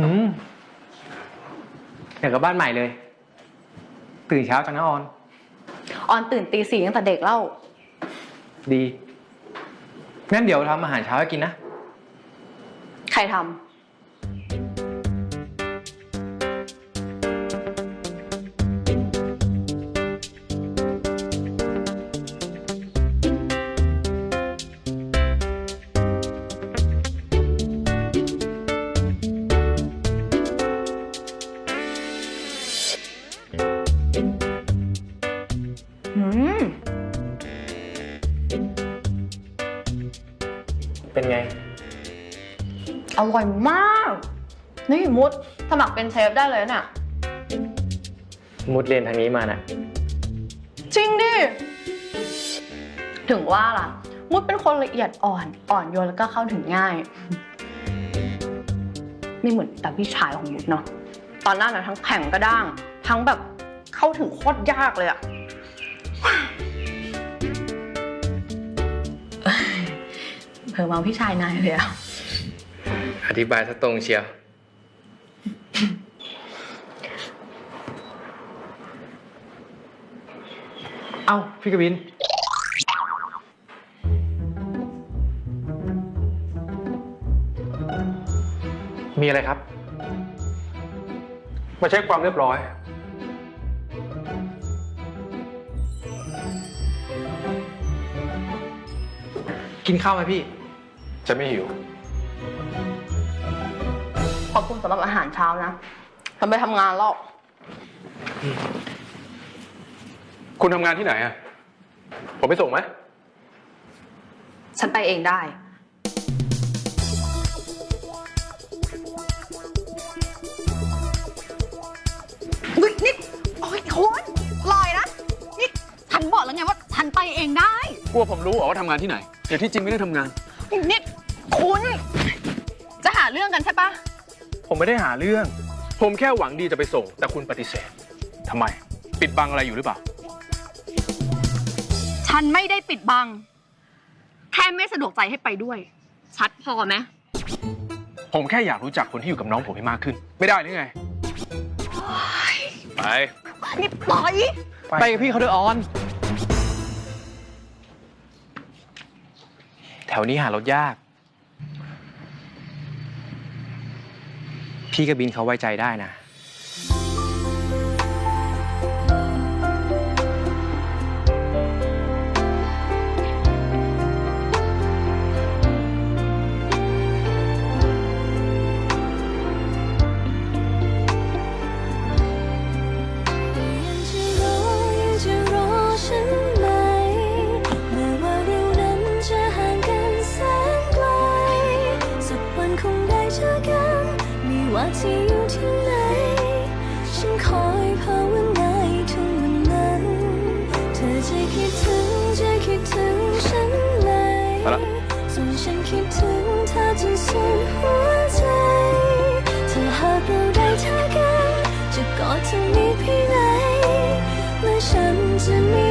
หืมอยากกลับบ้านใหม่เลย ตื่นเช้าจังนะออน ออนตื่นตีสี่ตั้งแต่เด็กเล่า ดีงั้นเดี๋ยวทำอาหารเช้าให้กินนะ ใครทำ เป็นไง อร่อยมาก นี่มุดสมัครเป็นเชฟได้เลยน่ะ มุดเรียนทางนี้มาน่ะ จริงดิ ถึงว่าล่ะ มุดเป็นคนละเอียดอ่อน อ่อนโยนแล้วก็เข้าถึงง่าย ไม่เหมือนแต่พี่ชายของมุดเนาะ ตอนนั้นนะทั้งแข็งกระด้าง ทั้งแบบเข้าถึงโคตรยากเลยอะ เพิ่มเอาพี่ชายนายเลยอะอธิบายซะตรงเชียว เอ้า พี่กบิน มีอะไรครับ มาเช็คความเรียบร้อย กินข้าวไหมพี่ จะไม่หิว ขอบคุณสำหรับอาหารเช้านะทำไปทำงานแล้วคุณทำงานที่ไหนอะ ผมไปส่งไหม ฉันไปเองได้ อุ๊ยนี่โอ้ยคุณลอยนะ นี่ ฉันบอกแล้วไงว่าฉันไปเองได้ กลัวผมรู้เหรอว่าทำงานที่ไหนแต่ที่จริงไม่ได้ทำงาน นี่ คุณ จะหาเรื่องกันใช่ปะผมไม่ได้หาเรื่อง ผมแค่หวังดีจะไปส่ง แต่คุณปฏิเสธทำไม ปิดบังอะไรอยู่หรือเปล่า ฉันไม่ได้ปิดบัง แค่ไม่สะดวกใจให้ไปด้วย ชัดพอไหมผมแค่อยากรู้จักคนที่อยู่กับน้องผมให้มากขึ้น ไม่ได้หรือไง ไป นี่ปล่อย ไปกับพี่เขาด้วยออน แถวนี้หารถยาก พี่กบินเขาไว้ใจได้นะ ว่าที่อยู่ที่ไหน ฉันคอยภาวนาถึงวันนั้น เธอจะคิดถึงจะคิดถึงฉันไหมไปละ ส่วนฉันคิดถึงเธอจนสุดหัวใจถ้าหากเราได้เจอกัน จะกอดเธอนิดเพียงไหนและฉันจะม่